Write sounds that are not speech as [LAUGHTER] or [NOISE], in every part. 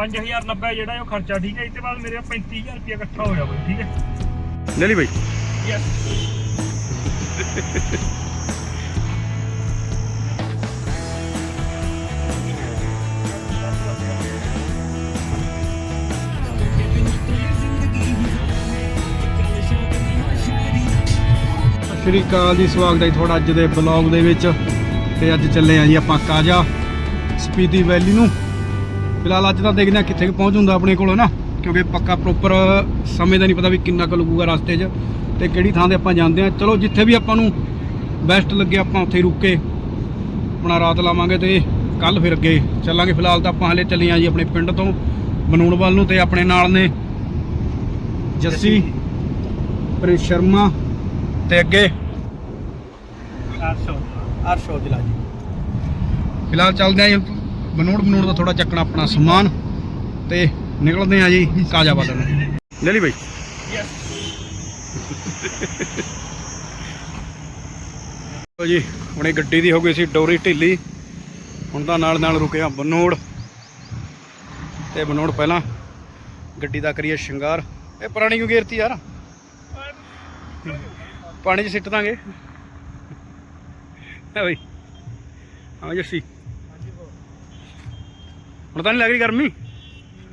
5090 ਜਿਹੜਾ ਉਹ ਖਰਚਾ ਠੀਕ ਹੈ? ਇਹ ਤੇ ਬਾਅਦ ਮੇਰੇ 35000 ਰੁਪਏ ਇਕੱਠਾ ਹੋਇਆ ਬਈ ਠੀਕ ਹੈ? ਲੈ ਲਈ ਬਾਈ। ਯੈਸ ਸਤਿ ਸ਼੍ਰੀ ਅਕਾਲ ਜੀ ਸਵਾਗਤ ਹੈ ਜੀ ਤੁਹਾਡਾ ਅੱਜ ਦੇ ਬਲੌਗ ਦੇ ਵਿੱਚ। ਤੇ ਅੱਜ ਚੱਲੇ ਆ ਜੀ ਆਪਾਂ ਕਾਜਾ ਸਪੀਤੀ ਵੈਲੀ ਨੂੰ। ਫਿਲਹਾਲ ਅੱਜ ਤਾਂ ਦੇਖਦੇ ਆ ਕਿੱਥੇ ਕੁ ਪਹੁੰਚ ਹੁੰਦਾ ਆਪਣੇ ਕੋਲ ਨਾ? ਕਿਉਂਕਿ ਪੱਕਾ ਪ੍ਰੋਪਰ ਸਮੇਂ ਦਾ ਨਹੀਂ ਪਤਾ ਵੀ ਕਿੰਨਾ ਕੁ ਲੱਗੂਗਾ ਰਸਤੇ 'ਚ ਤੇ ਕਿਹੜੀ ਥਾਂ ਤੇ ਆਪਾਂ ਜਾਂਦੇ ਆ ਚਲੋ ਜਿੱਥੇ ਵੀ ਆਪਾਂ ਨੂੰ ਬੈਸਟ ਲੱਗੇ ਆਪਾਂ ਉੱਥੇ ਰੁਕ ਕੇ ਆਪਣਾ ਰਾਤ ਲਾਵਾਂਗੇ ਤੇ ਕੱਲ ਫਿਰ ਅੱਗੇ ਚੱਲਾਂਗੇ। ਫਿਲਹਾਲ ਤਾਂ ਆਪਾਂ ਹਲੇ ਚੱਲੇ ਆ ਜੀ ਆਪਣੇ ਪਿੰਡ ਤੋਂ ਬਨੂੜ ਵੱਲ ਨੂੰ ਤੇ ਆਪਣੇ ਨਾਲ ਨੇ ਜੱਸੀ ਪ੍ਰਿੰਸ ਸ਼ਰਮਾ ਤੇ ਅੱਗੇ 800 ਅਰਸ਼ ਔਜਲਾ ਜੀ ਫਿਲਹਾਲ ਚੱਲਦੇ ਆਂ ਜੀ। ਬਨੂੜ ਬਨੂੜ ਦਾ ਥੋੜਾ ਚੱਕਣਾ ਆਪਣਾ ਸਮਾਨ ਤੇ ਨਿਕਲਦੇ ਆਂ ਜੀ ਕਾਜਾ ਵੱਲ ਨੂੰ। ਲੈ ਲਈ ਬਾਈ। ਯੈਸ ਜੀ, ਹੁਣੇ ਗੱਡੀ ਦੀ ਹੋ ਗਈ ਸੀ ਡੋਰੀ ਢਿੱਲੀ। ਹੁਣ ਤਾਂ ਨਾਲ ਨਾਲ ਰੁਕਿਆ ਬਨੂੜ। ਤੇ ਬਨੂੜ ਪਹਿਲਾਂ ਗੱਡੀ ਦਾ ਕਰੀਏ ਸ਼ਿੰਗਾਰ। ਇਹ ਪੁਰਾਣੀ ਕਿਉਂ ਗੇਰਤੀ ਯਾਰ? ਪਾਣੀ 'ਚ ਸਿੱਟ ਦਾਂਗੇ। ਹੈ ਬਈ। ਹਾਂ ਜੱਸੀ ਹੁਣ ਤਾਂ ਨਹੀਂ ਲੱਗ ਰਹੀ ਗਰਮੀ?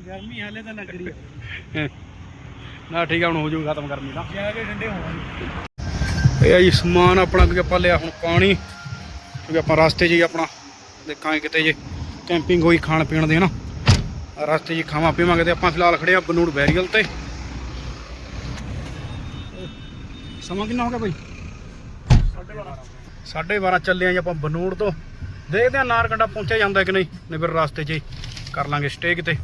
ਗਰਮੀ ਹਾਲੇ ਤਾਂ ਲੱਗ ਰਹੀ ਹੈ। ਨਾ ਠੀਕ ਆ ਹੁਣ ਹੋ ਜਾਊਗਾ ਖਤਮ ਗਰਮੀ ਦਾ ਜਾ ਕੇ ਠੰਡੇ ਹੋਵਾਂਗੇ ਇਹ ਆ ਜੀ ਸਮਾਨ ਆਪਣਾ ਕਿ ਆਪਾਂ ਲਿਆ ਹੁਣ ਪਾਣੀ ਕਿਉਂਕਿ ਆਪਾਂ ਰਸਤੇ 'ਚ ਹੀ ਆਪਣਾ ਦੇਖਾਂਗੇ ਕਿਤੇ ਜੇ ਕੈਂਪਿੰਗ ਹੋਈ ਖਾਣ ਪੀਣ ਦੇ ਨਾ ਰਸਤੇ 'ਚ ਖਾਵਾਂ ਪੀਵਾਂਗੇ ਤੇ ਆਪਾਂ ਫਿਲਹਾਲ ਖੜੇ ਆ ਬਨੂੜ ਬੈਰੀਅਲ ਤੇ। ਸਮਾਂ ਕਿੰਨਾ ਹੋ ਗਿਆ ਬਾਈ? 12:30 ਚੱਲੇ ਆ ਜੀ ਆਪਾਂ ਬਨੂੜ ਤੋਂ। ਦੇਖਦੇ ਆ ਨਾਰਕੰਡਾ ਪਹੁੰਚਿਆ ਜਾਂਦਾ ਕਿ ਨਹੀਂ ਨਹੀਂ ਫਿਰ ਰਸਤੇ 'ਚ ਹੀ। ਕਰ ਲਾਂਗੇ ਸਟੇ ਕਿਤੇ।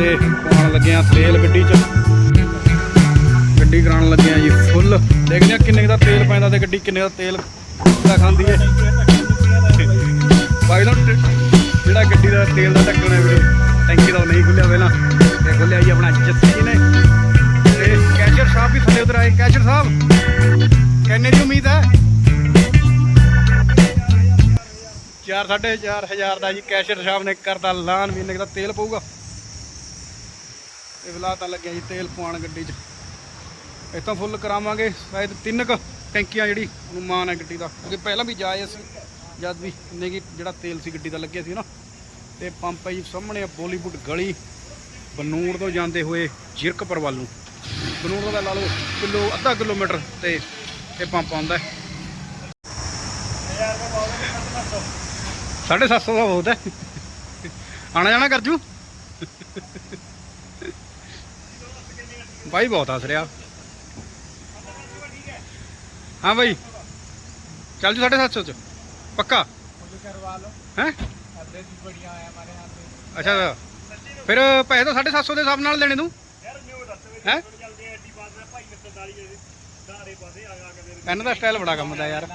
ਤੇ ਪਾਉਣ ਲੱਗੇ ਆ ਤੇਲ ਗੱਡੀ 'ਚ। ਗੱਡੀ ਕਰਾਉਣ ਲੱਗੇ ਆ ਜੀ ਫੁੱਲ ਦੇਖਦੇ ਆ ਕਿੰਨੇ ਦਾ ਤੇਲ ਪੈਂਦਾ ਤੇ ਗੱਡੀ ਕਿੰਨੇ ਦਾ ਤੇਲ ਦਾ ਖਾਂਦੀ ਏ ਬਾਈ ਦਾ ਜਿਹੜਾ ਗੱਡੀ ਦਾ ਤੇਲ ਦਾ ਢੱਕਣ ਵੀਰੇ, ਟੈਂਕੀ ਦਾ ਨਹੀਂ ਖੁੱਲਿਆ ਪਹਿਲਾਂ। ਤੇ ਖੁੱਲਿਆ ਜੀ ਆਪਣਾ ਜੱਸੀ ਜੀ ਨੇ। ਤੇ ਕੈਸ਼ੀਅਰ ਸਾਹਿਬ ਵੀ ਥੱਲੇ ਉਤਰ ਆਏ। ਕੈਸ਼ਰ ਸਾਹਿਬ, ਕਿੰਨੇ ਦੀ ਉਮੀਦ ਹੈ? ਚਾਰ, ਸਾਢੇ ਚਾਰ ਹਜ਼ਾਰ ਦਾ ਜੀ ਕੈਸ਼ਰ ਸਾਹਿਬ ਨੇ ਕਰਦਾ ਐਲਾਨ, ਵੀ ਇੰਨੇ ਦਾ ਤੇਲ ਪਊਗਾ। ਇਹ ਫਿਲਹਾਲ ਤਾਂ ਲੱਗਿਆ ਜੀ ਤੇਲ ਪਵਾਉਣ ਗੱਡੀ 'ਚ। ਇੱਥੋਂ ਫੁੱਲ ਕਰਾਵਾਂਗੇ, ਸ਼ਾਇਦ ਤਿੰਨ ਕ ਟੈਂਕੀਆਂ ਜਿਹੜੀ ਅਨੁਮਾਨ ਹੈ ਗੱਡੀ ਦਾ। ਕਿਉਂਕਿ ਪਹਿਲਾਂ ਵੀ ਜਾਏ ਅਸੀਂ, ਜਦ ਵੀ ਇੰਨੇ ਕੀ ਜਿਹੜਾ ਤੇਲ ਸੀ ਗੱਡੀ ਦਾ ਲੱਗਿਆ ਸੀ ਨਾ। ਤੇ ਪੰਪ ਹੈ ਜੀ ਸਾਹਮਣੇ ਆ ਬੋਲੀਵੁੱਡ ਗਲੀ, ਬਨੂੜ ਤੋਂ ਜਾਂਦੇ ਹੋਏ ਜਿਰਕਪੁਰ ਵੱਲ ਨੂੰ। ਬਨੂੜ ਦਾ ਲਾ ਲਓ ਕਿਲੋ, ਅੱਧਾ ਕਿਲੋਮੀਟਰ ਤੇ ਇਹ ਪੰਪ ਆਉਂਦਾ ਹੈ। ਸਾਢੇ ਸੱਤ ਸੌ ਦਾ ਬਹੁਤ ਹੈ। ਆਣਾ ਜਾਣਾ ਕਰ ਜੂ ਬਾਈ ਬਹੁਤ ਹੱਸ ਰਿਹਾ ਹਾਂ ਬਾਈ। ਚੱਲ ਜੂ 750 ਚ। ਪੱਕਾ? ਅੱਛਾ ਫਿਰ ਪੈਸੇ ਤਾਂ 750 ਦੇ ਹਿਸਾਬ ਨਾਲ ਲੈਣੇ ਤੂੰ। ਇਹਨਾਂ ਦਾ ਸਟਾਈਲ ਬੜਾ ਕੰਮ ਦਾ ਯਾਰ।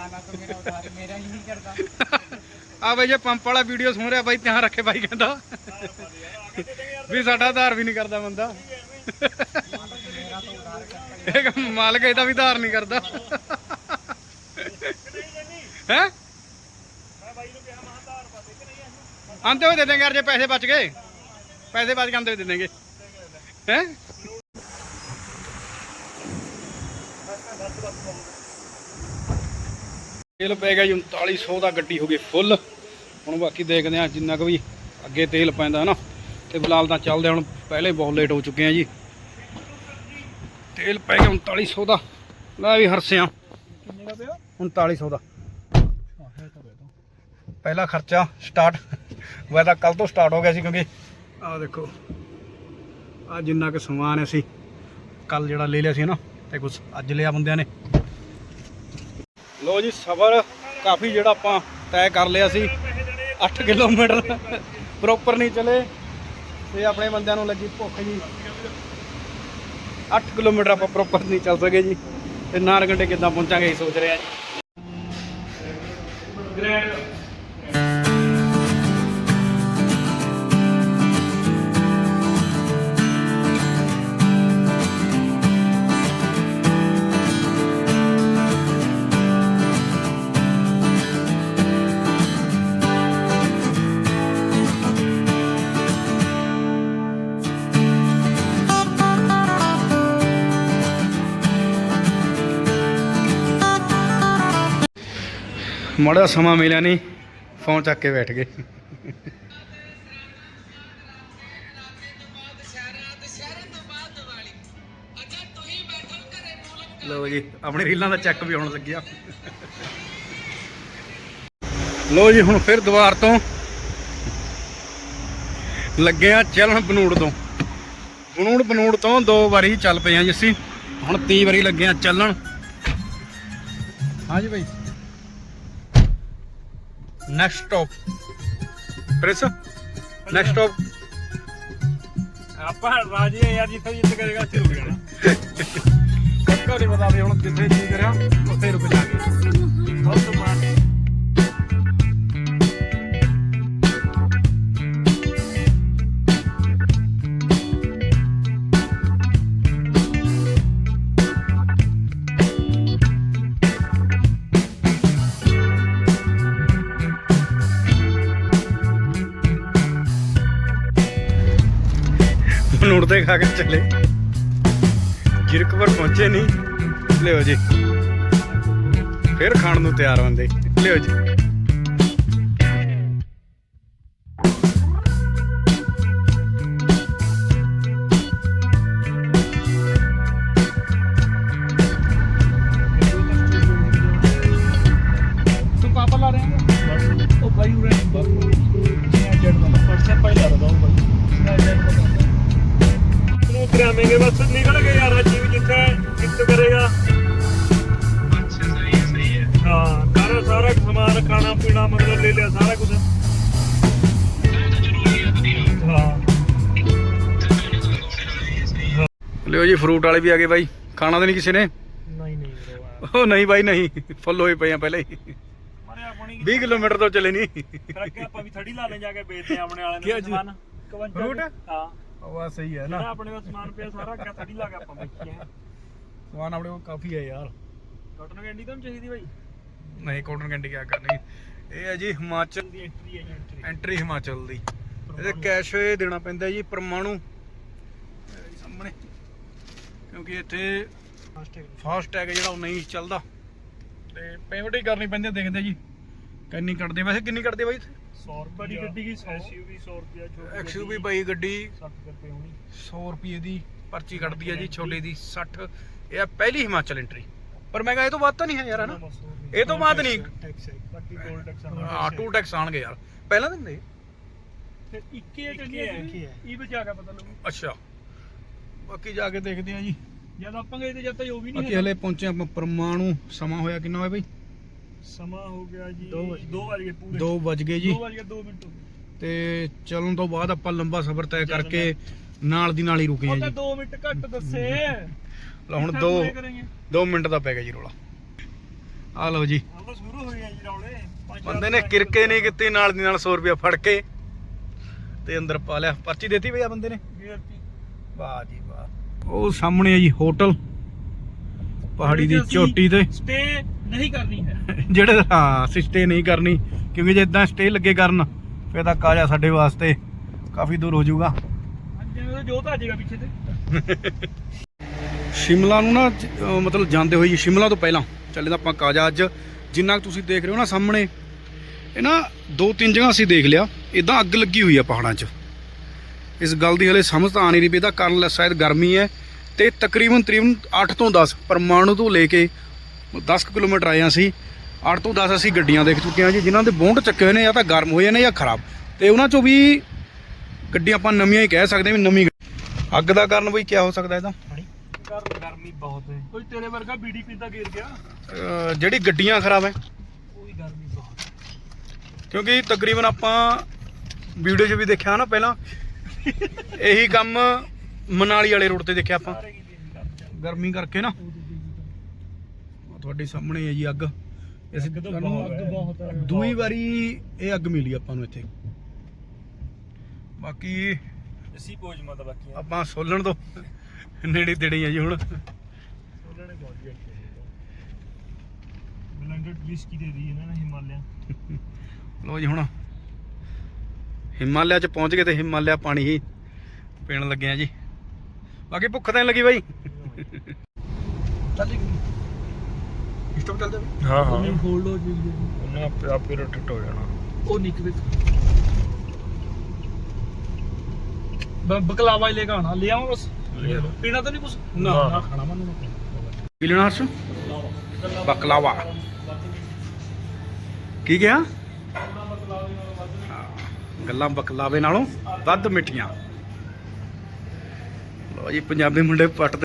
ਆ ਬਈ ਜੇ ਪੰਪ ਵਾਲਾ ਵੀਡੀਓ ਸੁਣ ਰਿਹਾ ਬਾਈ, ਧਿਆਨ ਰੱਖੇ ਬਾਈ ਕਹਿੰਦਾ। ਵੀ ਸਾਡਾ ਆਧਾਰ ਵੀ ਨਹੀਂ ਕਰਦਾ ਬੰਦਾ। ਇਹ ਮਾਲਕ ਇਹਦਾ ਵੀ ਧਾਰ ਨਹੀਂ ਕਰਦਾ। ਹੈ? ਆਂਦੇ ਹੋਏ ਦੇ ਦੇਂਗੇ ਯਾਰ, ਜੇ ਪੈਸੇ ਬਚ ਗਏ। ਪੈਸੇ ਬਚ ਕੇ ਆਂਦੇ ਹੋਏ ਦੇ ਦੇਂਗੇ ਹੈ? ਤੇਲ ਪੈ ਗਿਆ ਜੀ 3900 ਦਾ ਗੱਡੀ ਹੋ ਗਈ ਫੁੱਲ। ਹੁਣ ਬਾਕੀ ਦੇਖਦੇ ਆ ਜਿੰਨਾ ਕੁ ਵੀ ਅੱਗੇ ਤੇਲ ਪੈਂਦਾ ਹੈ ਨਾ। ਤੇ ਫਿਲਹਾਲ ਤਾਂ ਚੱਲਦੇ ਹੁਣ ਪਹਿਲੇ ਬਹੁਤ ਲੇਟ ਹੋ ਚੁੱਕੇ ਆ ਜੀ। ਤੇਲ ਪੈ ਗਿਆ 3900 ਦਾ। ਲੈ ਵੀ ਹਰਸਿਆ। ਕਿੰਨੇ ਦਾ ਪਿਆ? 3900 ਦਾ। ਪਹਿਲਾ ਖਰਚਾ ਸਟਾਰਟ। ਤਾਂ ਕੱਲ ਤੋਂ ਸਟਾਰਟ ਹੋ ਗਿਆ ਸੀ ਕਿਉਂਕਿ ਆਹ ਦੇਖੋ ਆ ਜਿੰਨਾ ਕੁ ਸਮਾਨ ਅਸੀਂ ਕੱਲ ਜਿਹੜਾ ਲੈ ਲਿਆ ਸੀ ਨਾ ਤੇ ਕੁਝ ਅੱਜ ਲਿਆ ਬੰਦਿਆਂ ਨੇ। ਲੋ ਜੀ ਸਫ਼ਰ ਕਾਫੀ ਜਿਹੜਾ ਆਪਾਂ ਤੈਅ ਕਰ ਲਿਆ ਸੀ। 8 ਕਿਲੋਮੀਟਰ। ਪ੍ਰੋਪਰ ਨਹੀਂ ਚਲੇ। ਤੇ ਆਪਣੇ ਬੰਦਿਆਂ ਨੂੰ ਲੱਗੀ ਭੁੱਖ ਜੀ। 8 ਕਿਲੋਮੀਟਰ ਆਪਾਂ ਪ੍ਰੋਪਰ ਨਹੀਂ ਚੱਲ ਸਕੇ ਜੀ। ਤੇ ਨਾਰਗੰਡੇ ਕਿੱਦਾਂ ਪਹੁੰਚਾਂਗੇ ਇਹ ਸੋਚ ਰਿਹਾ ਆ ਜੀ। ਮਾੜਾ ਸਮਾਂ ਮਿਲਿਆ ਨਹੀਂ, ਫੋਨ ਚੱਕ ਕੇ ਬੈਠ ਗਏ। ਲੋ ਜੀ, ਆਪਣੀ ਰੀਲਾਂ ਦਾ ਚੈੱਕ ਵੀ ਆਉਣ ਲੱਗਿਆ। ਲੋ ਜੀ, ਹੁਣ ਫਿਰ ਦੁਬਾਰ ਤੋਂ ਲੱਗੇ ਆ ਚੱਲਣ ਬਨੂੜ ਤੋਂ। ਬਨੂੜ ਬਨੂੜ ਤੋਂ ਦੋ ਵਾਰੀ ਚੱਲ ਪਏ ਆ ਜੀ ਅਸੀਂ। ਹੁਣ 30 ਵਾਰੀ ਲੱਗੇ ਆ ਚੱਲਣ। ਹਾਂਜੀ ਭਾਈ next stop prince next stop ਆਪਾਂ ਰਾਜੀ ਆ ਯਾਰ ਜਿੱਥੇ ਜਿੱਤ ਕਰੇਗਾ ਉੱਥੇ ਰੁਕ ਜਾਣਾ। [LAUGHS] ਪੱਕਾ ਨਹੀਂ ਪਤਾ ਵੀ ਹੁਣ ਜਿੱਥੇ ਜੀ ਕਰਿਆ। ਬਨੂੜ ਤੇ ਖਾ ਕੇ ਚੱਲੇ। ਜਿਰਕਪੁਰ ਪਹੁੰਚੇ ਨਹੀਂ ਲਿਓ ਜੀ। ਫਿਰ ਖਾਣ ਨੂੰ ਤਿਆਰ ਹੁੰਦੇ। ਲਿਓ ਜੀ। ਵਾਲੇ ਵੀ ਆ ਗਏ ਬਾਈ। ਖਾਣਾ ਤਾਂ ਨਹੀਂ ਕਿਸੇ ਨੇ? ਨਹੀਂ ਨਹੀਂ ਵੀਰੇ ਉਹ ਨਹੀਂ ਬਾਈ ਨਹੀਂ। ਫੁੱਲ ਹੋਏ ਪਏ ਆ ਪਹਿਲੇ ਹੀ। ਮਾਰੇ ਆਪਣੀ। 20 ਕਿਲੋਮੀਟਰ ਤੋਂ ਚੱਲੇ ਨਹੀਂ। ਫਿਰ ਅੱਗੇ ਆਪਾਂ ਵੀ ਥੜੀ ਲਾ ਲੈ ਜਾ ਕੇ ਵੇਚਦੇ ਆ ਆਪਣੇ ਵਾਲੇ ਨੂੰ? ਸਮਾਨ। 51 ਫਰੂਟ? ਹਾਂ। ਉਹ ਸਹੀ ਹੈ ਜਿਹੜਾ ਆਪਣੇ ਕੋਲ ਸਮਾਨ ਪਿਆ ਸਾਰਾ ਅੱਗੇ ਥੜੀ ਲਾ ਕੇ ਆਪਾਂ ਵੇਚੀਏ ਸਮਾਨ ਆਪਣੇ ਕੋਲ ਕਾਫੀ ਹੈ ਯਾਰ। ਕਾਟਨ ਕੈਂਡੀ ਤਾਂ ਨੀ ਚਾਹੀਦੀ ਬਾਈ? ਨਹੀਂ ਕਾਟਨ ਕੈਂਡੀ ਕਿਆ ਕਰਨੀ। ਇਹ ਹੈ ਜੀ ਹਿਮਾਚਲ ਦੀ ਐਂਟਰੀ ਹੈ ਜੀ ਐਂਟਰੀ ਐਂਟਰੀ ਹਿਮਾਚਲ ਦੀ। ਇਹਦੇ ਕੈਸ਼ ਦੇਣਾ ਪੈਂਦਾ ਜੀ ਪਰਮਾਣੂ। ਇਹ ਜੀ ਸਾਹਮਣੇ। ਕਿਉਂਕਿ ਇੱਥੇ ਫਾਸਟ ਟੈਗ ਜਿਹੜਾ ਉਹ ਨਹੀਂ ਚੱਲਦਾ। ਤੇ ਪੇਮੈਂਟ ਹੀ ਕਰਨੀ ਪੈਂਦੀ ਹੈ, ਦੇਖਦੇ ਜੀ। ਕਿੰਨੀ ਕੱਢਦੇ ਵੈਸੇ ਕਿੰਨੀ ਕੱਢਦੇ ਬਾਈ 100 ਰੁਪਏ ਦੀ ਗੱਡੀ ਕੀ ਐਸਯੂਵੀ 100 ਰੁਪਏ ਛੋਟੀ ਐਕਸਯੂਵੀ ਬਾਈ ਗੱਡੀ 60 ਰੁਪਏ ਹੋਣੀ। 100 ਰੁਪਏ ਦੀ ਪਰਚੀ ਕੱਢਦੀ ਹੈ ਜੀ ਛੋਟੇ ਦੀ 60 ਇਹ ਆ ਪਹਿਲੀ ਹਿਮਾਚਲ ਐਂਟਰੀ ਪਰ ਮੈਂ ਕਿਹਾ ਇਹ ਤੋਂ ਵੱਧ ਤਾਂ ਨਹੀਂ ਹੈ ਯਾਰ ਹਨਾ ਇਹ ਤੋਂ ਬਾਅਦ ਨਹੀਂ। ਟੈਕਸ ਹੈ। ਬਾਕੀ ਟੋਲ ਟੈਕਸ ਹਾਂ ਟੂ ਟੈਕਸ ਆਣਗੇ ਯਾਰ। ਪਹਿਲਾਂ ਤਾਂ ਨਹੀਂ ਫਿਰ 21 ਚੱਲੀ ਹੈ ਇਹ ਬਚਾ ਕੇ ਪਤਾ ਲੱਗੂ। ਅੱਛਾ। ਬਾਕੀ ਜਾ ਕੇ ਦੇਖਦੇ ਆ ਜੀ। ਜਦ ਆਪਾਂ ਗਏ ਤੇ ਜਦ ਤੱਕ ਉਹ ਵੀ ਬਾਕੀ ਨਹੀਂ ਹਲੇ ਪਹੁੰਚੇ ਆਪਾਂ ਪਰਮਾਣੂ ਸਮਾਂ ਹੋਇਆ ਕਿੰਨਾ ਹੋਇਆ ਬਈ? ਸਮਾਂ ਹੋ ਗਿਆ ਜੀ 2 ਵਜੇ 2 ਵਜੇ ਪੂਰੇ। 2 ਵਜ ਗਏ ਜੀ। 2 ਵਜੇ 2 ਮਿੰਟ ਤੇ ਚੱਲਣ ਤੋਂ ਬਾਅਦ ਆਪਾਂ ਲੰਬਾ ਸਫ਼ਰ ਤੈਅ ਕਰਕੇ ਨਾਲ ਦੀ ਨਾਲ ਹੀ ਰੁਕੇ ਆ ਉਹ ਤਾਂ ਜੀ। 2 ਮਿੰਟ ਘੱਟ ਦੱਸੇ। ਲਓ ਹੁਣ 2 2 ਮਿੰਟ ਦਾ ਪੈ ਗਿਆ ਜੀ ਰੋਲਾ। ਆ ਲਓ ਜੀ। ਸ਼ੁਰੂ ਹੋ ਗਿਆ ਜੀ ਰੌਲੇ। ਬੰਦੇ ਨੇ ਕਿਰਕੇ ਨਹੀਂ ਕੀਤੀ ਨਾਲ ਦੀ ਨਾਲ 100 ਰੁਪਇਆ ਫੜ ਕੇ ਤੇ ਅੰਦਰ ਪਾ ਲਿਆ। ਪਰਚੀ ਦੇਤੀ ਭਈਆ ਬੰਦੇ ਨੇ? ਵੀਹ ਜੀ ਵਾਹ ਉਹ ਸਾਹਮਣੇ ਆ ਜੀ ਹੋਟਲ। ਪਹਾੜੀ ਦੀ ਚੋਟੀ ਤੇ। ਸਟੇ ਨਹੀਂ ਕਰਨੀ ਹੈ। [LAUGHS] ਜਿਹੜੇ ਹਾਂ ਸਟੇ ਨਹੀਂ ਕਰਨੀ ਕਿਉਂਕਿ ਜੇ ਇਦਾਂ ਸਟੇ ਲੱਗੇ ਕਰਨ ਫਿਰ ਤਾਂ ਕਾਜਾ ਸਾਡੇ ਵਾਸਤੇ ਕਾਫੀ ਦੂਰ ਹੋ ਜਾਊਗਾ। ਪਿੱਛੇ ਤੇ। ਸ਼ਿਮਲਾ ਨੂੰ ਨਾ ਜ- ਮਤਲਬ ਜਾਂਦੇ ਹੋਏ ਜੀ ਸ਼ਿਮਲਾ ਤੋਂ ਪਹਿਲਾਂ ਚੱਲੇ ਤਾਂ ਆਪਾਂ ਕਾਜਾ ਅੱਜ। ਜਿੰਨਾ ਤੁਸੀਂ ਦੇਖ ਰਹੇ ਹੋ ਨਾ ਸਾਹਮਣੇ ਇਹ ਨਾ ਦੋ ਤਿੰਨ ਜਗ੍ਹਾ ਅਸੀਂ ਦੇਖ ਲਿਆ ਇਦਾਂ ਅੱਗ ਲੱਗੀ ਹੋਈ ਆ ਪਹਾੜਾਂ 'ਚ। ਇਸ ਗੱਲ ਦੀ ਹਲੇ ਸਮਝ ਤਾਂ ਆ ਨਹੀਂ ਰਹੀ ਵੀ ਇਹਦਾ ਕਾਰਨ ਲੈ ਸ਼ਾਇਦ ਗਰਮੀ ਹੈ ਤੇ ਤਕਰੀਬਨ ਤਕਰੀਬਨ 8 ਤੋਂ 10 ਪਰਮਾਣੂ ਤੋਂ ਲੈ ਕੇ 10 ਕਿਲੋਮੀਟਰ ਆਏ ਅਸੀਂ। 8 ਤੋਂ 10 ਅਸੀਂ ਗੱਡੀਆਂ ਦੇਖ ਚੁੱਕੇ ਹਾਂ ਜੀ ਜਿਨ੍ਹਾਂ ਦੇ ਬੌਂਡ ਚੱਕੇ ਹੋਏ ਨੇ ਜਾਂ ਤਾਂ ਗਰਮ ਹੋਏ ਨੇ ਜਾਂ ਖਰਾਬ। ਤੇ ਉਹਨਾਂ 'ਚੋਂ ਵੀ ਗੱਡੀਆਂ ਆਪਾਂ ਨਵੀਆਂ ਹੀ ਕਹਿ ਸਕਦੇ ਹਾਂ ਵੀ ਨਵੀਂ ਗੱਡੀ। ਅੱਗ ਦਾ ਕਾਰਨ ਬਈ ਕੀ ਹੋ ਸਕਦਾ ਇਹਦਾ? ਗਰ- ਗਰਮੀ ਬਹੁਤ ਹੈ। ਕੋਈ ਤੇਰੇ ਵਰਗਾ ਬੀੜੀ ਪੀਂਦਾ ਗਿਰ ਗਿਆ। ਅਹ ਜਿਹੜੀ ਗੱਡੀਆਂ ਖਰਾਬ ਹੈ। ਉਹ ਵੀ ਗਰਮੀ ਬਹੁਤ ਕਿਉਂਕਿ ਤਕਰੀਬਨ ਆਪਾਂ ਵੀਡੀਓ 'ਚ ਵੀ ਦੇਖਿਆ ਨਾ ਪਹਿਲਾਂ ਇਹੀ ਕੰਮ ਮਨਾਲੀ ਵਾਲੇ ਰੋਡ ਤੇ ਦੇਖਿਆ ਆਪਾਂ। ਗਰਮੀ ਕਰਕੇ ਨਾ। ਤੁਹਾਡੇ ਸਾਹਮਣੇ ਹੈ ਜੀ ਅੱਗ। ਹੈ। ਬਹੁਤ ਦੂਈ ਵਾਰੀ ਇਹ ਅੱਗ ਮਿਲੀ ਆਪਾਂ ਨੂੰ ਇੱਥੇ। ਬਾਕੀ ਅਸੀਂ ਪੋਜ ਮਾ ਤਾਂ ਬਾਕੀ ਆਪਾਂ ਸੋਲਣ ਤੋਂ ਨੇੜੇ ਤੇੜੇ ਆ ਜੀ ਹੁਣ। ਨੇ ਬਹੁਤ ਹੀ। ਬਲੈਂਡਡ ਵਿਸਕੀ ਦੇ ਦੀ ਇਹਨਾਂ ਨੇ ਹਿਮਾਲਿਆ। ਲੋ ਜੀ ਹੁਣ ਹਿਮਾਲਿਆ ਚ ਪਹੁੰਚ ਗਏ ਤੇ ਹਿਮਾਲਿਆ ਪਾਣੀ ਹੀ ਪੀਣ ਲੱਗੇ ਆ ਜੀ। ਬਾਕੀ ਭੁੱਖ ਤਾਂ ਨੀ ਲੱਗੀ ਬਾਈ। ਚੱਲ ਜੀ ਸਟਾਪ ਚੱਲ ਜਾ ਹਾਂ ਹਾਂ। ਹੋਲਡ ਹੋ ਜੀ। ਉਹਨਾਂ ਆਪੇ ਆਪੇ ਰੋਟੇਟ ਹੋ ਜਾਣਾ। ਉਹ ਨਿਕਲੇ। ਬ- ਬਕਲਾਵਾ ਹੀ ਲੈ ਕੇ ਆਣਾ ਲੈ ਆਵਾਂ ਬਸ। ਪੀਣਾ ਤਾਂ ਨਹੀਂ ਕੁਛ? ਨਾ, ਨਾ। ਖਾਣਾ ਮੈਨੂੰ ਪੀ ਲੈਣਾ ਹਰਸ਼? ਬਕਲਾਵਾ। ਕੀ ਗਿਆ ਗੱਲਾਂ ਬਕਲਾਵੇ ਨਾਲੋਂ ਵੱਧ ਮਿੱਠੀਆਂ। ਲੋ ਜੀ, ਪੰਜਾਬੀ ਮੁੰਡੇ ਪੱਟ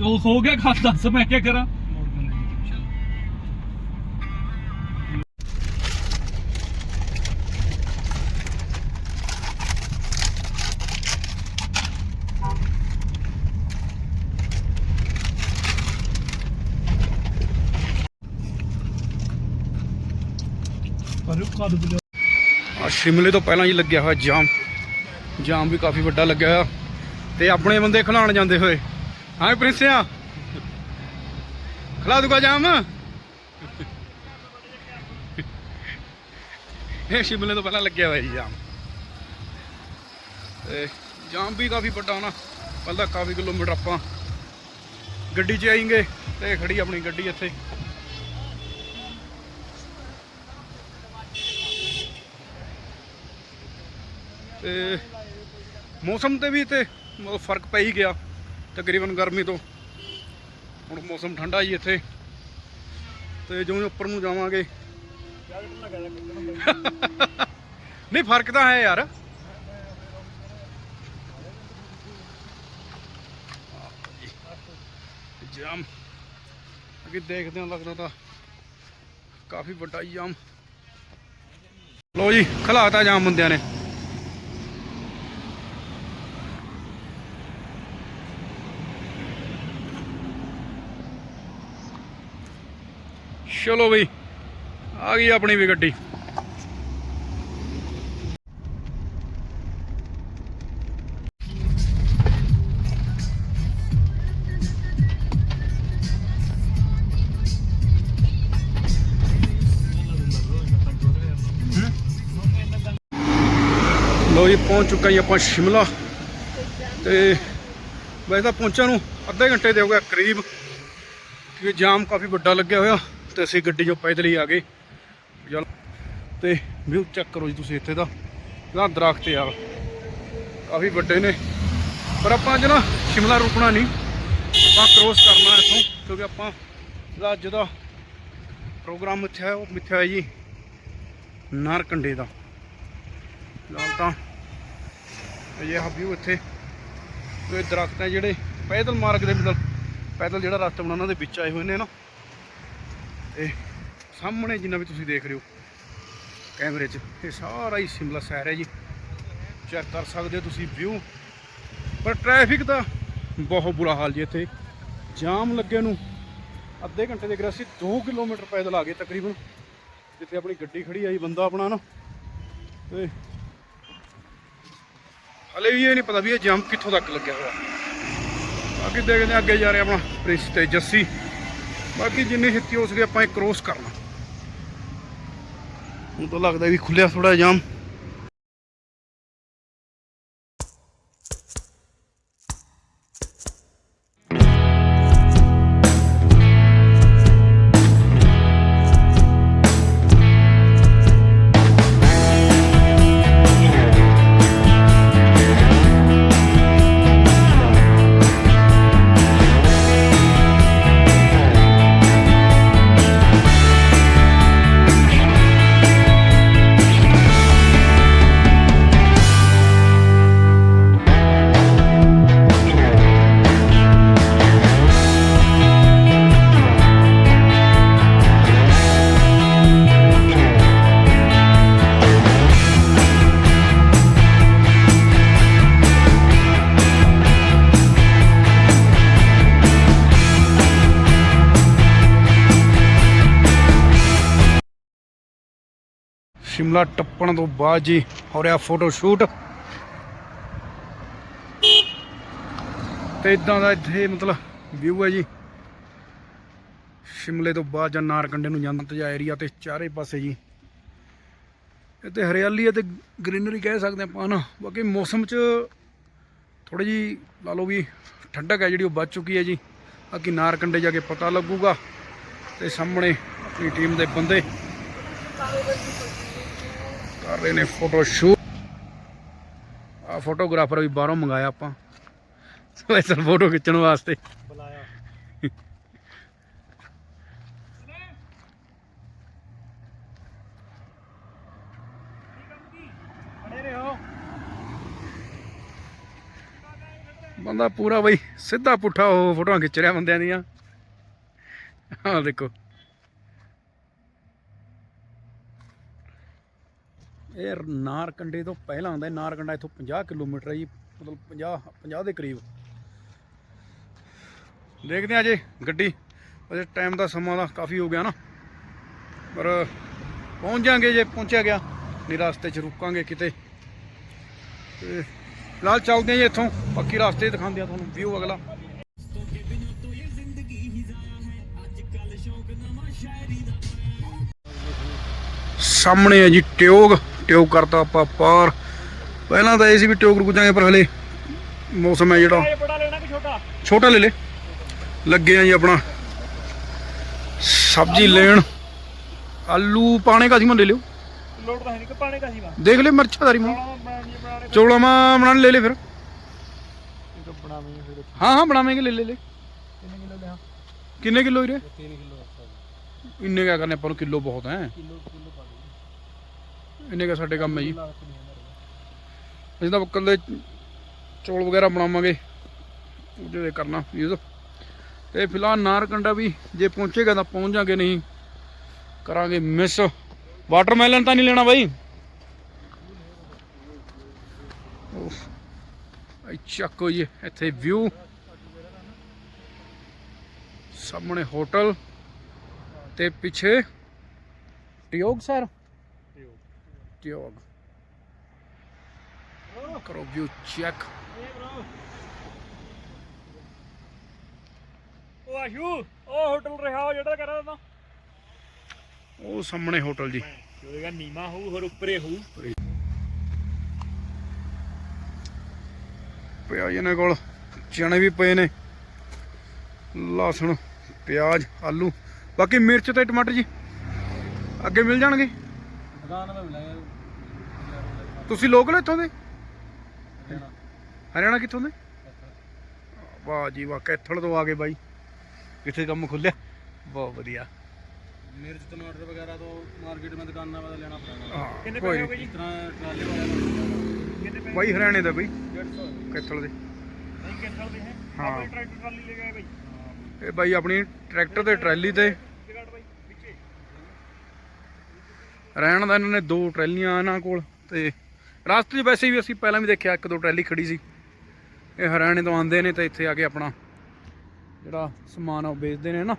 ਉਹ ਹੋ ਗਿਆ, ਖਾ, ਦੱਸ ਮੈਂ ਕੀ ਕਰਾਂ? ਆ ਸ਼ਿਮਲੇ ਤੋਂ ਪਹਿਲਾਂ ਹੀ ਲੱਗਿਆ ਹੋਇਆ ਜਾਮ। ਜਾਮ ਵੀ ਕਾਫੀ ਵੱਡਾ ਲੱਗਿਆ ਹੋਇਆ। ਤੇ ਆਪਣੇ ਬੰਦੇ ਖਿਲਾਣ ਜਾਂਦੇ ਹੋਏ। ਹਾਂ ਪ੍ਰਿੰਸਿਆ ਖਿਲਾ ਦੂਗਾ ਜਾਮ? ਇਹ ਸ਼ਿਮਲੇ ਤੋਂ ਪਹਿਲਾਂ ਲੱਗਿਆ ਹੋਇਆ ਜੀ ਜਾਮ। ਤੇ ਜਾਮ ਵੀ ਕਾਫੀ ਵੱਡਾ ਹੋਣਾ। ਪਹਿਲਾਂ ਕਾਫੀ ਕਿਲੋਮੀਟਰ ਆਪਾਂ ਗੱਡੀ 'ਚ ਆਏਂਗੇ ਤੇ ਖੜੀ ਆਪਣੀ ਗੱਡੀ ਇੱਥੇ। ਤੇ ਮੌਸਮ ਤੇ ਵੀ ਤੇ ਮਤਲਬ ਫ਼ਰਕ ਪੈ ਹੀ ਗਿਆ ਤਕਰੀਬਨ ਗਰਮੀ ਤੋਂ। ਹੁਣ ਮੌਸਮ ਠੰਡਾ ਹੀ ਇੱਥੇ। ਤੇ ਜਿਵੇਂ ਉੱਪਰ ਨੂੰ ਜਾਵਾਂਗੇ। ਨਹੀਂ, ਫ਼ਰਕ ਤਾਂ ਹੈ ਯਾਰ। ਜਾਮ। ਅੱਗੇ ਦੇਖਦੇ ਹਾਂ ਲੱਗਦਾ ਤਾਂ ਕਾਫੀ ਵੱਡਾ ਹੀ ਜਾਮ। ਲੋ ਜੀ, ਖਲਾਤਾ ਜਾਮ ਬੰਦਿਆਂ ਨੇ। ਚਲੋ ਬਈ, ਆ ਗਈ ਆਪਣੀ ਵੀ ਗੱਡੀ। ਲੋ ਜੀ, ਪਹੁੰਚ ਚੁੱਕਾ ਜੀ ਆਪਾਂ ਸ਼ਿਮਲਾ। ਤੇ ਵੈਸੇ ਤਾਂ ਪਹੁੰਚਣ ਨੂੰ ਅੱਧੇ ਘੰਟੇ ਦੇ ਹੋ ਗਿਆ ਕਰੀਬ, ਕਿਉਂਕਿ ਜਾਮ ਕਾਫੀ ਵੱਡਾ ਲੱਗਿਆ ਹੋਇਆ। ਤੇ ਅਸੀਂ ਗੱਡੀ 'ਚੋਂ ਪੈਦਲ ਹੀ ਆ ਗਏ। ਚੱਲ ਤੇ ਵਿਊ ਚੈੱਕ ਕਰੋ ਜੀ ਤੁਸੀਂ ਇੱਥੇ ਦਾ। ਇਹਦਾ ਦਰਖਤ ਆ। ਕਾਫੀ ਵੱਡੇ ਨੇ। ਪਰ ਆਪਾਂ ਅੱਜ ਨਾ ਸ਼ਿਮਲਾ ਰੁਕਣਾ ਨਹੀਂ। ਆਪਾਂ ਕ੍ਰੋਸ ਕਰਨਾ ਇੱਥੋਂ, ਕਿਉਂਕਿ ਆਪਾਂ ਜਿਹੜਾ ਅੱਜ ਦਾ ਪ੍ਰੋਗਰਾਮ ਇੱਥੇ ਹੈ ਉਹ ਮਿੱਥੇ ਹੈ ਜੀ, ਨਾਰਕੰਡੇ ਦਾ। ਫਿਲਹਾਲ ਤਾਂ ਇਹ ਆ ਵਿਊ ਇੱਥੇ। ਤੇ ਦਰਖਤ ਹੈ ਜਿਹੜੇ ਪੈਦਲ ਮਾਰਗ ਦੇ ਮਤਲਬ, ਪੈਦਲ ਜਿਹੜਾ ਰਸਤਾ ਬਣਾ ਦੇ ਵਿੱਚ ਆਏ ਹੋਏ ਨੇ ਨਾ। ਤੇ ਸਾਹਮਣੇ ਜਿੰਨਾ ਵੀ ਤੁਸੀਂ ਦੇਖ ਰਹੇ ਹੋ ਕੈਮਰੇ 'ਚ, ਇਹ ਸਾਰਾ ਹੀ ਸ਼ਿਮਲਾ ਸ਼ਹਿਰ ਹੈ ਜੀ। ਚੈੱਕ ਕਰ ਸਕਦੇ ਹੋ ਤੁਸੀਂ ਵਿਊ। ਪਰ ਟ੍ਰੈਫਿਕ ਦਾ ਬਹੁਤ ਬੁਰਾ ਹਾਲ ਜੀ ਇੱਥੇ। ਜਾਮ ਲੱਗੇ ਨੂੰ। ਅੱਧੇ ਘੰਟੇ ਦੇ ਕਰਿਆ ਅਸੀਂ 2 ਕਿਲੋਮੀਟਰ ਪੈਦਲ ਆ ਗਏ ਤਕਰੀਬਨ। ਜਿੱਥੇ ਆਪਣੀ ਗੱਡੀ ਖੜੀ ਆਈ ਬੰਦਾ ਆਪਣਾ ਨਾ। ਤੇ ਹਲੇ ਵੀ ਇਹ ਨਹੀਂ ਪਤਾ ਵੀ ਇਹ ਜਾਮ ਕਿੱਥੋਂ ਤੱਕ ਲੱਗਿਆ ਹੋਇਆ। ਬਾਕੀ ਦੇਖਦੇ ਹਾਂ ਅੱਗੇ ਜਾ ਰਿਹਾ ਆਪਣਾ ਪ੍ਰਿੰਸ ਤੇ ਜੱਸੀ ਬਾਕੀ ਜਿੰਨੀ ਛੇਤੀ ਹੋ ਸਕੇ ਆਪਾਂ ਇਹ ਕ੍ਰੋਸ ਕਰਨਾ। ਹੁਣ ਤਾਂ ਲੱਗਦਾ ਵੀ ਖੁੱਲਿਆ ਥੋੜਾ ਜਾਮ। ਸ਼ਿਮਲਾ ਟੱਪਣ ਤੋਂ ਬਾਅਦ ਜੀ ਹੋ ਰਿਹਾ ਫੋਟੋ ਸ਼ੂਟ। ਤੇ ਇਦਾਂ ਦਾ ਇੱਥੇ ਮਤਲਬ ਵਿਊ ਹੈ ਜੀ। ਸ਼ਿਮਲੇ ਤੋਂ ਬਾਅਦ ਜਾਂ ਨਾਰਕੰਡੇ ਨੂੰ ਜਾਂਦਾ ਤਜਾ ਏਰੀਆ ਤੇ ਚਾਰੇ ਪਾਸੇ ਜੀ। ਇੱਥੇ ਹਰਿਆਲੀ ਹੈ ਤੇ ਗ੍ਰੀਨਰੀ ਕਹਿ ਸਕਦੇ ਆਪਾਂ ਨਾ। ਬਾਕੀ ਮੌਸਮ 'ਚ ਥੋੜੀ ਜੀ ਲਾ ਲਓ ਵੀ ਠੰਡਕ ਹੈ ਜਿਹੜੀ ਉਹ ਵੱਧ ਚੁੱਕੀ ਹੈ ਜੀ। ਬਾਕੀ ਨਾਰਕੰਡੇ ਜਾ ਕੇ ਪਤਾ ਲੱਗੂਗਾ। ਤੇ ਸਾਹਮਣੇ ਆਪਣੀ ਟੀਮ ਦੇ ਬੰਦੇ। ਕਰ ਰਹੇ ਨੇ ਫੋਟੋ ਸ਼ੂਟ ਆ ਫੋਟੋਗ੍ਰਾਫਰ ਵੀ ਬਾਹਰੋਂ ਮੰਗਾਇਆ ਆਪਾਂ। ਸਪੈਸ਼ਲ ਫੋਟੋ ਖਿੱਚਣ ਵਾਸਤੇ। ਬੁਲਾਇਆ ਬੰਦਾ ਪੂਰਾ ਬਈ ਸਿੱਧਾ ਪੁੱਠਾ ਉਹ ਫੋਟੋਆਂ ਖਿੱਚ ਰਿਹਾ ਬੰਦਿਆਂ ਦੀਆਂ। ਆਹ ਦੇਖੋ। ਇਹ ਨਾਰਕੰਡੇ ਤੋਂ ਪਹਿਲਾਂ ਆਉਂਦਾ ਨਾਰਕੰਡਾ ਇੱਥੋਂ 50 ਕਿਲੋਮੀਟਰ ਹੈ ਜੀ, ਮਤਲਬ 50 50 ਦੇ ਕਰੀਬ। ਦੇਖਦੇ ਹਾਂ ਜੇ ਗੱਡੀ, ਅਜੇ ਟਾਈਮ ਦਾ ਸਮਾਂ ਦਾ ਕਾਫੀ ਹੋ ਗਿਆ ਨਾ। ਪਰ ਪਹੁੰਚ ਜਾਾਂਗੇ ਜੇ ਪਹੁੰਚਿਆ ਗਿਆ, ਨਹੀਂ ਰਸਤੇ 'ਚ ਰੁਕਾਂਗੇ ਕਿਤੇ। ਤੇ ਫਿਲਹਾਲ ਚੱਲਦੇ ਹਾਂ ਜੀ ਇੱਥੋਂ, ਬਾਕੀ ਰਸਤੇ ਦਿਖਾਉਂਦੇ ਆ ਤੁਹਾਨੂੰ ਵਿਊ ਅਗਲਾ। ਸਾਹਮਣੇ ਹੈ ਜੀ ਟਿਓਗ ਟਿਓਗ ਕਰਤਾ ਆਪਾਂ ਪਾਰ। ਪਹਿਲਾਂ ਤਾਂ ਇਹ ਸੀ ਵੀ ਟਿਓਗ ਰੁਕ ਜਾਗੇ ਪਰ ਹਲੇ ਮੌਸਮ ਹੈ ਜਿਹੜਾ। ਛੋਟਾ ਲੈ ਲੈ। ਲੱਗੇ ਆ ਜੀ ਆਪਣਾ ਸਬਜ਼ੀ ਲੈਣ। ਆਲੂ ਪਾਣੇ ਕਾ ਸੀ ਮੈਂ ਲੈ ਲਿਓ? ਲੋੜ ਤਾਂ ਹੈ ਨਹੀਂ ਕਿ ਪਾਣੇ ਕਾ ਸੀਗਾ ਦੇਖ ਲੈ ਮਿਰਚਾਂ ਦਾ ਰਿਮੋ ਬਣਾਉਣਾ ਬਣਾਉਣੀ ਬਣਾਉਣੇ ਚੌਲਾਂ ਮਾ ਬਣਾ ਲੈ ਲੈ ਫਿਰ। ਹਾਂ ਹਾਂ ਬਣਾਵਾਂਗੇ ਲੈ ਲੈ ਲੈ। ਕਿੰਨੇ ਕਿਲੋ ਲਿਆ? ਕਿੰਨੇ ਕਿਲੋ ਵੀਰੇ? 3 ਕਿਲੋ ਇੰਨੇ ਕਾ ਕਰਨੇ ਆਪਾਂ ਨੂੰ ਕਿਲੋ ਬਹੁਤ ਹੈ। ਕਿਲੋ ਕਿਲੋ ਪਾ ਦੇ ਇੰਨੇ ਕਾ ਸਾਡੇ ਕੰਮ ਹੈ ਜੀ। ਅਸੀਂ ਤਾਂ ਇਕੱਲੇ ਚੌਲ ਵਗੈਰਾ ਬਣਾਵਾਂਗੇ। ਉਹਦੇ ਤੇ ਕਰਨਾ ਯੂਜ਼। ਤੇ ਫਿਲਹਾਲ ਨਾਰਕੰਡਾ ਵੀ ਜੇ ਪਹੁੰਚੇਗਾ ਤਾਂ ਪਹੁੰਚ ਜਾਗੇ, ਨਹੀਂ ਕਰਾਂਗੇ ਮਿਸ ਵਾਟਰਮੈਲਨ ਤਾਂ ਨਹੀਂ ਲੈਣਾ ਬਾਈ। ਆਈ ਚੱਕੋ ਜੀ ਇੱਥੇ ਵਿਊ ਸਾਹਮਣੇ ਹੋਟਲ ਤੇ ਪਿੱਛੇ। ਟਿਓਗ ਸਰ ਵਿਊ ਚੈੱਕ ਉਹ ਆਸ਼ੂ ਉਹ ਹੋਟਲ ਰਿਹਾ ਉਹ ਜਿਹੜਾ ਕਰਾ ਤਾ। ਉਹ ਸਾਹਮਣੇ ਹੋਟਲ ਜੀ। ਹੋਏਗਾ ਨੀਮਾ ਹੋਊ ਹੋਰ ਉੱਪਰੇ ਹੋਊ। ਪਿਆਜ਼ ਇਹਨਾਂ ਕੋਲ। ਚਣੇ ਵੀ ਪਏ ਨੇ। ਲਸਣ ਪਿਆਜ਼ ਆਲੂ। ਬਾਕੀ ਮਿਰਚ ਤੇ ਟਮਾਟਰ ਜੀ। ਅੱਗੇ ਮਿਲ ਜਾਣਗੇ। ਤੁਸੀਂ ਲੋਕਲ ਇੱਥੋਂ ਦੇ? ਹਰਿਆਣਾ। ਕਿੱਥੋਂ ਦੇ? ਵਾਹ ਜੀ ਵਾਹ ਕੈਥਲ ਤੋਂ ਆ ਗਏ ਬਾਈ। ਕਿੱਥੇ ਕੰਮ ਖੁੱਲਿਆ? ਬਹੁਤ ਵਧੀਆ। ਮਿਰਚ ਟਮਾਟਰ ਵਗੈਰਾ ਤੋਂ ਮਾਰਕੀਟ ਮੈਂ ਦੁਕਾਨਾਂ ਵਾਲਾ ਲੈਣਾ ਪੈਣਾ। ਕਿੰਨੇ ਪੈਸੇ ਹੋ ਜੀ? ਤਰ੍ਹਾਂ ਟਰਾਲੇ ਵਗੈਰਾ ਬਾਈ ਹਰਿਆਣੇ ਦਾ ਬਾਈ। ਕੈਥਲ ਦੇ। ਨਹੀਂ ਕੈਥਲ ਦੇ ਹੈ। ਹਾਂ। ਟਰੈਕਟਰ ਟਰਾਲੀ ਲੈ ਗਏ ਬਾਈ। ਇਹ ਬਾਈ ਆਪਣੀ ਟਰੈਕਟਰ ਤੇ ਟਰਾਲੀ ਤੇ। ਰਹਿਣ ਦਾ ਇਹਨਾਂ ਨੇ ਦੋ ਟਰੈਲੀਆਂ ਇਹਨਾਂ ਕੋਲ ਤੇ ਰਸਤੇ 'ਚ ਵੈਸੇ ਵੀ ਅਸੀਂ ਪਹਿਲਾਂ ਵੀ ਦੇਖਿਆ ਇੱਕ ਦੋ ਟਰੈਲੀ ਖੜੀ ਸੀ। ਇਹ ਹਰਿਆਣੇ ਤੋਂ ਆਉਂਦੇ ਨੇ ਤੇ ਇੱਥੇ ਆ ਕੇ ਆਪਣਾ ਜਿਹੜਾ ਸਮਾਨ ਆ ਉਹ ਵੇਚਦੇ ਨੇ ਨਾ।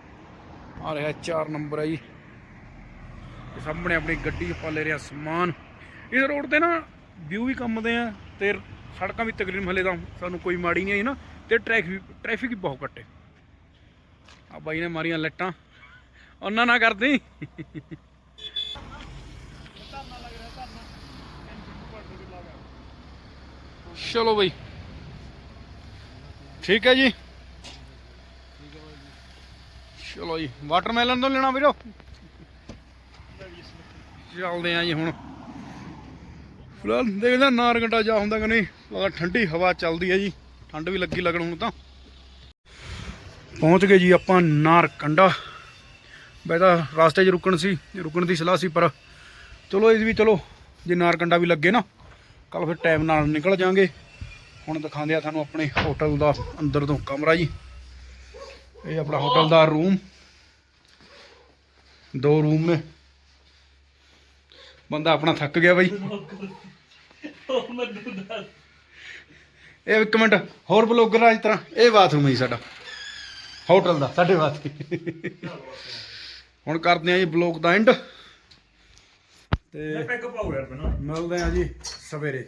ਆ ਰਿਹਾ 4 ਨੰਬਰ ਆ ਜੀ। ਤੇ ਸਾਹਮਣੇ ਆਪਣੀ ਗੱਡੀ ਆਪਾਂ ਰਿਹਾ ਸਮਾਨ। ਇਸ ਰੋਡ ਤੇ ਨਾ ਵਿਊ ਵੀ ਕੰਮ ਦੇ ਆ ਤੇ ਸੜਕਾਂ ਵੀ ਤਕਰੀਬਨ ਹਲੇ ਤਾਂ ਸਾਨੂੰ ਕੋਈ ਮਾੜੀ ਨਹੀਂ ਆਈ ਨਾ ਤੇ ਟ੍ਰੈਫਿਕ ਵੀ ਟ੍ਰੈਫਿਕ ਵੀ ਬਹੁਤ ਘੱਟ। ਹੈ ਆ ਬਾਈ ਨੇ ਮਾਰੀਆਂ ਲੱਟਾਂ। ਉਹਨਾਂ ਨਾ ਕਰਦੀ। ਚਲੋ ਬਈ। ਠੀਕ ਹੈ ਜੀ। ਚਲੋ ਜੀ ਵਾਟਰਮੈਲਨ ਤੋਂ ਲੈਣਾ ਵੀਰੋ। ਚੱਲਦੇ ਆ ਜੀ ਹੁਣ। ਫਿਲਹਾਲ ਦੇਖਦਾ ਹਾਂ ਨਾਰਗੰਡਾ ਜਾ ਹੁੰਦਾ ਕਿ ਨਹੀਂ। ਲਗਾ ਠੰਡੀ ਹਵਾ ਚੱਲਦੀ ਹੈ ਜੀ। ਠੰਡ ਵੀ ਲੱਗੀ ਲੱਗਣ ਹੁਣ ਤਾਂ। ਪਹੁੰਚ ਗਏ ਜੀ ਆਪਾਂ ਨਾਰਕੰਡਾ ਵੈਸੇ ਤਾਂ ਰਾਸਤੇ 'ਚ ਰੁਕਣ ਸੀ, ਰੁਕਣ ਦੀ ਸਲਾਹ ਸੀ ਪਰ ਚਲੋ ਇਹ ਵੀ ਚਲੋ, ਜੇ ਨਾਰ ਕੰਡਾ ਵੀ ਲੱਗੇ ਨਾ। ਕੱਲ ਫਿਰ ਟਾਈਮ ਨਾਲ ਨਿਕਲ ਜਾਾਂਗੇ ਹੁਣ ਦਿਖਾਉਂਦੇ ਆ ਤੁਹਾਨੂੰ ਆਪਣੇ ਹੋਟਲ ਦਾ ਅੰਦਰ ਤੋਂ ਕਮਰਾ ਜੀ। ਇਹ ਆਪਣਾ ਹੋਟਲ ਦਾ ਰੂਮ ਦੋ ਰੂਮ ਨੇ। ਬੰਦਾ ਆਪਣਾ ਥੱਕ ਗਿਆ ਬਾਈ। ਇਹ ਇੱਕ ਮਿੰਟ, ਹੋਰ ਬਲੌਗਰ ਆ ਇਸ ਤਰ੍ਹਾਂ। ਇਹ ਬਾਥਰੂਮ ਹੈ ਜੀ ਸਾਡਾ। ਹੋਟਲ ਦਾ, ਸਾਡੇ ਵਾਸਤੇ। ਹੁਣ ਕਰਦੇ ਆ ਜੀ ਬਲੌਗ ਦਾ ਐਂਡ ਤੇ ਪੈਕ ਪਾਓ ਯਾਰ ਮੈਨੂੰ ਮਿਲਦੇ ਆ ਜੀ ਸਵੇਰੇ।